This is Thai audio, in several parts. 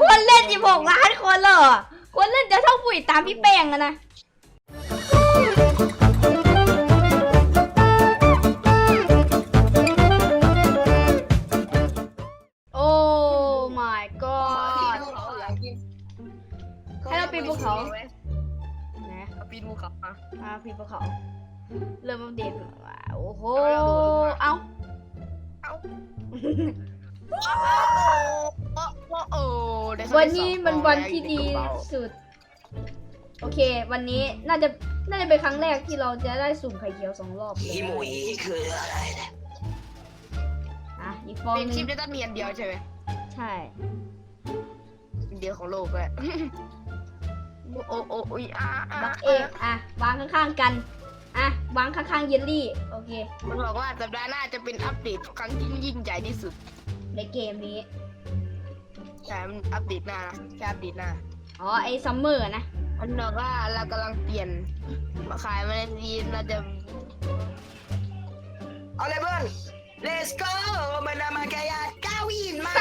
คนเล่น 16 ล้านคนเหรอคนเล่นจะเท่าปุ๋ยตามพี่แป้งอะนะโอ้ my god ให้เราปีนภูเขา นะเอาปีนภูเขาอะมาพี่ภูเขา เริ่มอัปเดตว่าโอ้โห เอาเอ้า ได้สักวันนี้สองมันวันที่ดีเบาสุด โอเค วันนี้น่าจะน่าจะเป็นครั้งแรกที่เราจะได้สุ่มไข่เขียวสองรอบเลยอีหมุยคืออะไรเนี่ยอะอีกฟองเป็นหนึชิปงได้ตั้งเมียนเดียวใช่ไหมใช่อันเดียวของโลกเลยโอ้โอ้โอ้ยอะอะบักเอกอะ วางข้างๆกัน อะ วางข้างๆเยลลี่ โอเค มันบอกว่าสัปดาห์หน้าจะเป็นอัปเดตครั้งที่ยิ่งใหญ่ที่สุด ในเกมนี้ ใช่มันอัปเดตหน้านะแค่อัปเดตหน้าอ๋อไอ้ซัมเมอร์นะมันบอกว่าเรากำลังเปลี่ยนมาขายมาในทีมเราจะเอาเลยเพื่อน let's go มันนำมากายาก้าวินมา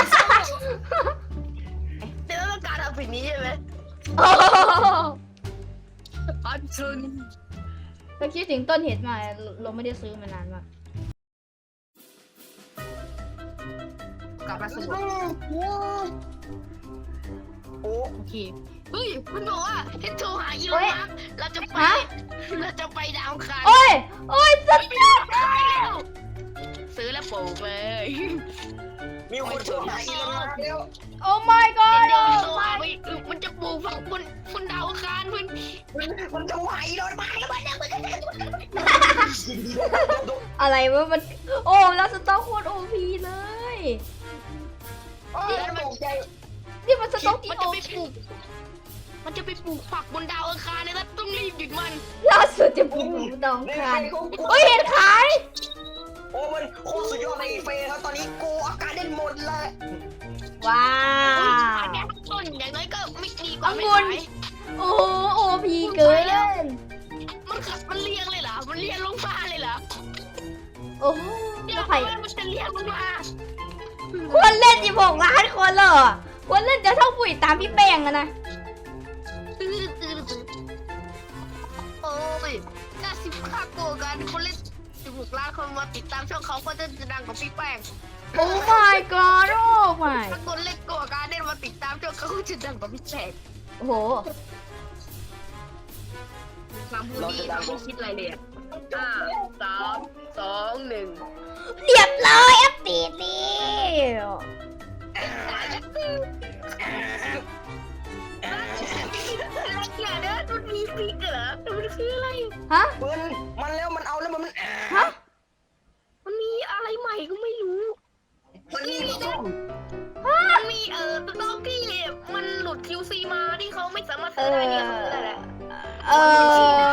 เดี๋ยวต้องการทำสิ่งนี้ใช่ไหมโอ้โหอันชุนเราคิดถึงต้นเหตุมาเราไม่ได้ซื้อมานานมากกลับมาสมุด โอ้โอเค เฮ้ย มันบอกว่าให้โทรหาอีลเฮ้อนยมัสก์เราจะไป ฮะ เราจะไปดาวอังคารโอ้ย โอ้ยสัตว์แล้วซื้อแล้วปลูกเลย มีคนชมหาอีลอนมัสก์แล้วโอ้ my god เดี๋ยวโอ้โทรหา my ไปมันจะปลูกฝังบนบนดาวอังคารเพื่อนมันจะหาอีลอนมัสก์แล้วมันจะมันอะไรวะมัน โอ้แล้วสต็อกโคตรโอพีเลย โอ้ยตกใจ นี่มันสต็อกที่มันโอจะไปปลูก มันจะไปปลูกผักบนดาวอังคารเนี่ยนะต้องรีบหยุดมัน ล่าสุดจะพูดดองในคาไฟนเขาโอ้ยเห็นขายโอ้มันโคตรสุดยอดในเฟย์ครับตอนนี้กูอาการเด่นหมดเลยว้าขายแค่วต้นอย่างน้อยก็ไม่ดีกว่าไม่องุ่น ขายโอ้โหโอพีเกินมันขับมันเลี้ยงเลยเหรอ มันเลี้ยงลงมาเลยเหรอโอ้โหเดี๋ยแล้ววใครใครมันจะเลี้ยงลงมาคนเล่น16ล้านคนเหรอ คนเล่นจะเท่าปุ๋ยตามพี่แป้งอะนะตื้อตื้อตื้อโอ้ยน่าสิบค่าโกงกันคนเล่นสิบหกล้านคนมาติดตามช่องเขาก็จะดังกว่าพี่แป้งโอ้ my god โอ้ my ถ้าคนเล่นโกงการเด่นมาติดตามช่องเขาก็จะดังกว่าพี่แป้งโอ้โหความพูดดีเราไม่คิดอะไรเลยอะห้าสามสองหนึ่งเรียบร้อยอัปเดตนี่ อะไรเนี่ยเด้อมันมีปีกเหรอมันคืออะไร ฮะเพื่อนมันแล้วมันเอาแล้วมันฮะ มันมีอะไรใหม่ก็ไม่รู้ มันมีส้มมันมีเอ่อตอนที่มันหลุด QC มาที่เขาไม่สามารถซื้อได้เนี่ยเขาซื้อได้แหละเออ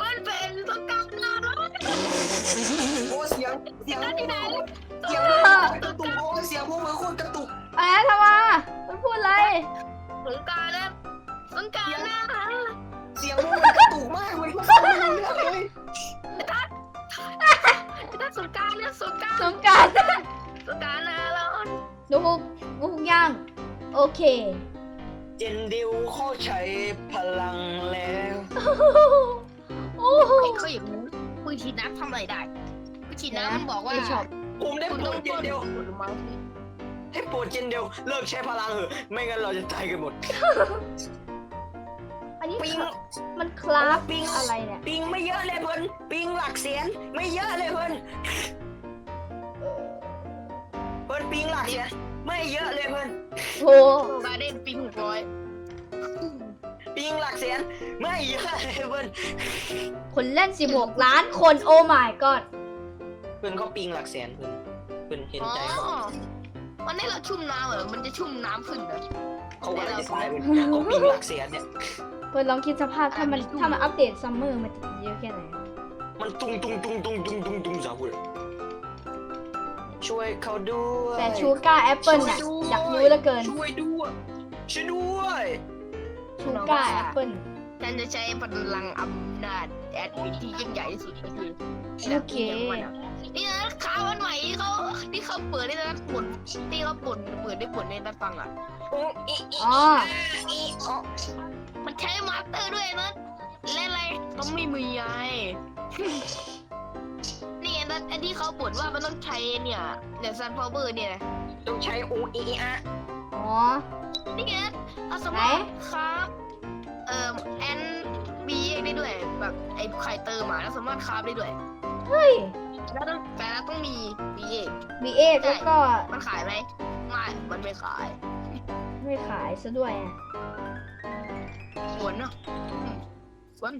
มันเป็นสงกรารนะโอ้เสียงเสียงที่ไหนเสียงกระตุกโอ้เสียงพวกมือโคตรกระตุก อะไรทำไมามันพูดอะไรสงกรารนะสงกรารนะเสียงพวกมันกระตุกมากเลยฟังไม่รู้เรื่องเลยถ้าสงกรารนะสงกรารสงกรารสงกรารนะร้อนดูพุกดูพุกย่าง โอเค เจนดิวเข้าใช้พลังแล้วโอ้โหเคยเห็นปืนฉีดน้ำทำอะไรได้ปืนฉีดน้ำมันบอกว่าไม่ชอบผมได้คุณโปรต้องดเจต้นนเดียวผลไม้ ให้โปรดเจนเดียวเลิกใช้พลังเถอะ ไม่งั้นเราจะตายกันหมด อันนี้ปิง มันคราฟปิงอะไรเนี่ยปิงไม่เยอะเลยเพิ่นปิงหลักแสนไม่เยอะเลยเพิ่นเพิ่นปิงหลักแสนไม่เยอะเลยเพิ่นโหบาเดนปีหกร้อยปิงหลักแสนไม่เยอะเลยเพิ่นคนเล่น 16 ล้านคน โอ้ my god เพิ่นเขาปิงหลักแสนเพิ่นเพิ่นเห็นอ๋อใจเขา วันนี้เราชุ่มน้ำเหรอ มันจะชุ่มน้ำขึ้นเหรอ เขากำลังจะตายเพิ่นเขาปิงหลักแสนเนี่ยเพื่อนลองคิดสภาพถ้ามันถ้ามันอัปเดตซัมเมอร์มันจะเยอะแค่ไหนมันตุงตุงตุงตุงตุงตุงตุงสาวพูดช่วยเขาด้วยแต่ชูการ์แอปเปิลน่ะอยากรู้เหลือเกิน ช่วยด้วย ช่วยด้วยชูการ์แอปเปิลฉันจะใช้พลังอำนาจแอดมินที่ยิ่งใหญ่ที่สุดก็คือโอเค นี่นะข่าวอันใหม่ที่เขาที่เขาเปิดในนัดผลที่เขาป่นเปิดได้ผลในนัดฟังอะโอ้อีอีอ๋อ อีโอมันใช้มาสเตอร์ด้วยนะเล่นอะไรต้องไม่มีไง นี่ไงนัดไอที่เขาบ่นว่ามันต้องใช้เนี่ยเดี๋ยวซันพาวเวอร์เนี่ยต้องใช้โออีอีอะอ๋อ นี่ไงเอาสมมไหนติครับเอ่อแอนบีได้ด้วยแบบไอ้ไข่เติมมาแล้วสามารถคราฟได้ด้วย เฮ้ย แล้วต้องแต่แล้วต้องมีบีเอบีเอแล้วก็มันขายไหมไม่ มันไม่ขายไม่ขายซะด้วยอะสวนเนาะอืมสวน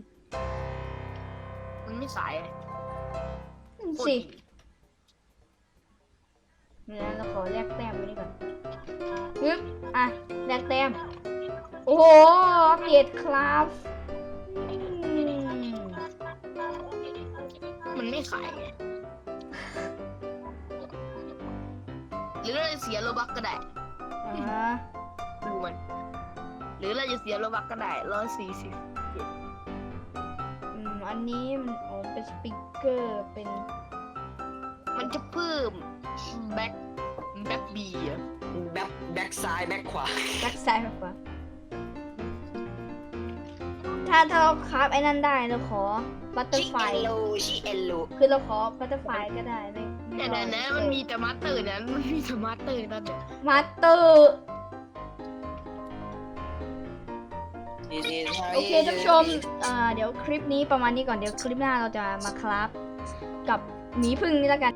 มันไม่สายนั่นโคตรสิดีเดี๋ยวเราขอแลกแต้มไว้นี่ก่อนปึ๊บอะแลกแต้ม โอ้โหอัปเดตครับอืมมันไม่ขาย หรือเราจะเสียโลบักก็ได้อ่าดูมัน หรือเราจะเสียโลบักก็ได้ร้อยสี่สิบอืมอันนี้มันอ๋อเป็นสปีกเกอร์เป็นมันจะเพิ่มแบ็คแบ็คบีอะแบ็คแบ็คซ้ายแบ็คขวา แบ็กไซด์มากกว่าถ้าถ้าเราคราฟไอ้นั่นได้เราขอบัตเตอชิร์ไฟเอลโลชิเอลโลคือเราขอบัตเตอร์ไฟก็ได้ไม่ ไม่แต่รอนะมันมีแต่มาสเตอร์นะมันมีแต่มาสเตอร์นั่นเนี่ยมาสเตอร์โอเคท่านผู้ชมอ่าเดี๋ยวคลิปนี้ประมาณนี้ก่อนเดี๋ยวคลิปหน้าเราจะมาคราฟกับหมีพึ่งนี่แล้วกัน